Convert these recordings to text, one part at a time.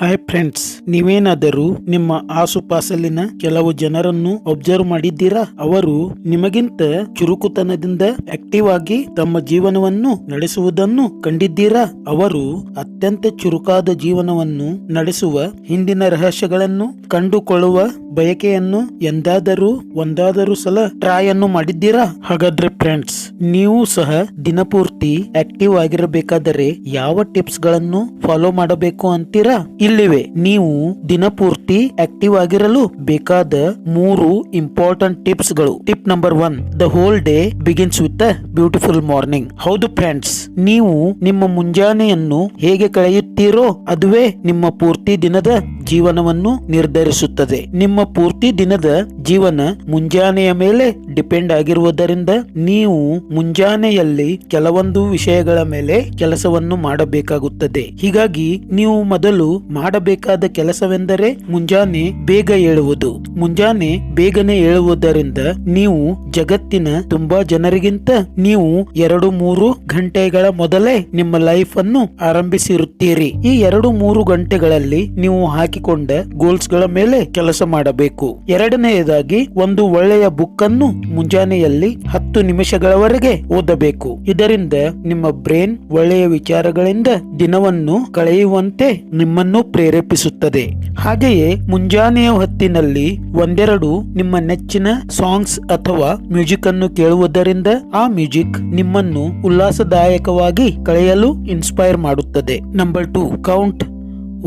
Hi friends ನೀವೇನಾದರೂ ನಿಮ್ಮ ಆಸುಪಾಸಲಿನ ಕೆಲವು ಜನರನ್ನು ಒಬ್ಸರ್ವ್ ಮಾಡಿದ್ದೀರಾ? ಅವರು ನಿಮಗಿಂತ ಚುರುಕುತನದಿಂದ ಆಕ್ಟಿವ್ ಆಗಿ ತಮ್ಮ ಜೀವನವನ್ನು ನಡೆಸುವುದನ್ನು ಕಂಡಿದ್ದೀರಾ? ಅವರು ಅತ್ಯಂತ ಚುರುಕಾದ ಜೀವನವನ್ನು ನಡೆಸುವ ಹಿಂದಿನ ರಹಸ್ಯಗಳನ್ನು ಕಂಡುಕೊಳ್ಳುವ ಬಯಕೆಯನ್ನು ಎಂದಾದರೂ, ಒಂದಾದರೂ ಸಲ ಟ್ರೈ ಅನ್ನು ಮಾಡಿದ್ದೀರಾ? ಹಾಗಾದ್ರೆ ಫ್ರೆಂಡ್ಸ್ ನೀವು ಸಹ ದಿನಪೂರ್ತಿ ಆಕ್ಟಿವ್ ಆಗಿರಬೇಕಾದರೆ ಯಾವ ಟಿಪ್ಸ್ಗಳನ್ನು ಫಾಲೋ ಮಾಡಬೇಕು ಅಂತೀರಾ? ಇಲ್ಲಿವೆ. ನೀವು ದಿನಪೂರ್ತಿ ಆಕ್ಟಿವ್ ಆಗಿರಲು ಬೇಕಾದ ಮೂರು important ಟಿಪ್ಸ್ಗಳು tip number one the whole day begins with beautiful morning ಹೌದು ಫ್ರೆಂಡ್ಸ್ ನೀವು ನಿಮ್ಮ ಮುಂಜಾನೆಯನ್ನು ಹೇಗೆ ಕಳೆಯುತ್ತೀರೋ ಅದುವೇ ನಿಮ್ಮ ಪೂರ್ತಿ ದಿನದ ಜೀವನವನ್ನು ನಿರ್ಧರಿಸುತ್ತದೆ. ನಿಮ್ಮ ಪೂರ್ತಿ ದಿನದ ಜೀವನ ಮುಂಜಾನೆಯ ಮೇಲೆ ಡಿಪೆಂಡ್ ಆಗಿರುವುದರಿಂದ ನೀವು ಮುಂಜಾನೆಯಲ್ಲಿ ಕೆಲವೊಂದು ವಿಷಯಗಳ ಮೇಲೆ ಕೆಲಸವನ್ನು ಮಾಡಬೇಕಾಗುತ್ತದೆ. ಹೀಗಾಗಿ ನೀವು ಮೊದಲು ಮಾಡಬೇಕಾದ ಕೆಲಸವೆಂದರೆ ಮುಂಜಾನೆ ಬೇಗ ಏಳುವುದು. ಮುಂಜಾನೆ ಬೇಗನೆ ಏಳುವುದರಿಂದ ನೀವು ಜಗತ್ತಿನ ತುಂಬಾ ಜನರಿಗಿಂತ ನೀವು ಎರಡು ಮೂರು ಗಂಟೆಗಳ ಮೊದಲೇ ನಿಮ್ಮ ಲೈಫ್ ಅನ್ನು ಆರಂಭಿಸಿರುತ್ತೀರಿ. ಈ ಎರಡು ಮೂರು ಗಂಟೆಗಳಲ್ಲಿ ನೀವು ಹಾಕಿಕೊಂಡ ಗೋಲ್ಸ್ಗಳ ಮೇಲೆ ಕೆಲಸ ಮಾಡಬೇಕು. ಎರಡನೆಯದಾಗಿ ಒಂದು ಒಳ್ಳೆಯ ಬುಕ್ ಅನ್ನು ಮುಂಜಾನೆಯಲ್ಲಿ ಹತ್ತು ನಿಮಿಷಗಳವರೆಗೆ ಓದಬೇಕು. ಇದರಿಂದ ನಿಮ್ಮ ಬ್ರೇನ್ ಒಳ್ಳೆಯ ವಿಚಾರಗಳಿಂದ ದಿನವನ್ನು ಕಳೆಯುವಂತೆ ನಿಮ್ಮನ್ನು ಪ್ರೇರೇಪಿಸುತ್ತದೆ. ಹಾಗೆಯೇ ಮುಂಜಾನೆಯ ಹೊತ್ತಿನಲ್ಲಿ ಒಂದೆರಡು ನಿಮ್ಮ ನೆಚ್ಚಿನ ಸಾಂಗ್ಸ್ ಅಥವಾ ಮ್ಯೂಸಿಕ್ ಅನ್ನು ಕೇಳುವುದರಿಂದ ಆ ಮ್ಯೂಸಿಕ್ ನಿಮ್ಮನ್ನು ಉಲ್ಲಾಸದಾಯಕವಾಗಿ ಕಳೆಯಲು ಇನ್ಸ್ಪೈರ್ ಮಾಡುತ್ತದೆ. Number two, count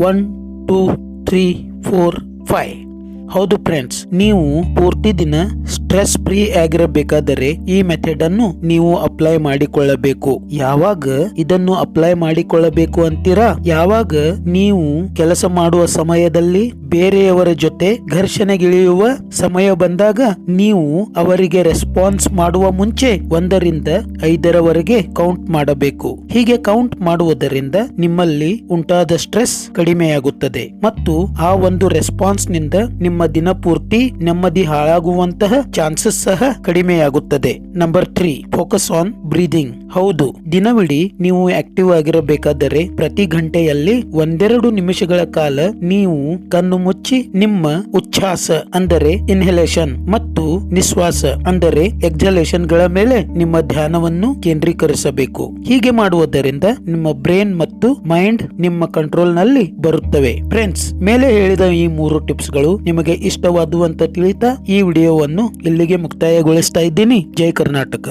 one, two, three, four, five. ಹೌದು ಫ್ರೆಂಡ್ಸ್, ನೀವು ಪೂರ್ತಿ ದಿನ ಸ್ಟ್ರೆಸ್ ಫ್ರೀ ಆಗಿರಬೇಕಾದರೆ ಈ ಮೆಥಡ್ ಅನ್ನು ನೀವು ಅಪ್ಲೈ ಮಾಡಿಕೊಳ್ಳಬೇಕು. ಯಾವಾಗ ಇದನ್ನು ಅಪ್ಲೈ ಮಾಡಿಕೊಳ್ಳಬೇಕು ಅಂತೀರಾ? ಯಾವಾಗ ನೀವು ಕೆಲಸ ಮಾಡುವ ಸಮಯದಲ್ಲಿ ಬೇರೆಯವರ ಜೊತೆ ಘರ್ಷಣೆಗಿಳಿಯುವ ಸಮಯ ಬಂದಾಗ ನೀವು ಅವರಿಗೆ ರೆಸ್ಪಾನ್ಸ್ ಮಾಡುವ ಮುಂಚೆ ಒಂದರಿಂದ ಐದರವರೆಗೆ ಕೌಂಟ್ ಮಾಡಬೇಕು. ಹೀಗೆ ಕೌಂಟ್ ಮಾಡುವುದರಿಂದ ನಿಮ್ಮಲ್ಲಿ ಉಂಟಾದ ಸ್ಟ್ರೆಸ್ ಕಡಿಮೆಯಾಗುತ್ತದೆ. ಮತ್ತು ಆ ಒಂದು ರೆಸ್ಪಾನ್ಸ್ನಿಂದ ನಿಮ್ಮ ದಿನಪೂರ್ತಿ ನೆಮ್ಮದಿ ಹಾಳಾಗುವಂತಹ ಚಾನ್ಸಸ್ ಸಹ ಕಡಿಮೆಯಾಗುತ್ತದೆ. Number three focus on breathing ಹೌದು, ದಿನವಿಡೀ ನೀವು ಆಕ್ಟಿವ್ ಆಗಿರಬೇಕಾದರೆ ಪ್ರತಿ ಗಂಟೆಯಲ್ಲಿ ಒಂದೆರಡು ನಿಮಿಷಗಳ ಕಾಲ ನೀವು ಕಣ್ಣು ಮುಚ್ಚಿ ನಿಮ್ಮ ಉಚ್ಛ್ವಾಸ, ಅಂದರೆ ಇನ್ಹಲೇಷನ್ ಮತ್ತು ನಿಶ್ವಾಸ ಅಂದರೆ ಎಕ್ಸಲೇಷನ್ಗಳ ಮೇಲೆ ನಿಮ್ಮ ಧ್ಯಾನವನ್ನು ಕೇಂದ್ರೀಕರಿಸಬೇಕು. ಹೀಗೆ ಮಾಡುವುದರಿಂದ ನಿಮ್ಮ ಬ್ರೇನ್ ಮತ್ತು ಮೈಂಡ್ ನಿಮ್ಮ ಕಂಟ್ರೋಲ್ನಲ್ಲಿ ಬರುತ್ತವೆ. ಫ್ರೆಂಡ್ಸ್ ಮೇಲೆ ಹೇಳಿದ ಈ ಮೂರು ಟಿಪ್ಸ್ಗಳು ನಿಮಗೆ ಇಷ್ಟವಾದುವಂತ ತಿಳಿತಾ ಈ ವಿಡಿಯೋವನ್ನು ಇಲ್ಲಿಗೆ ಮುಕ್ತಾಯಗೊಳಿಸ್ತಾ ಇದ್ದೀನಿ. ಜೈ ಕರ್ನಾಟಕ.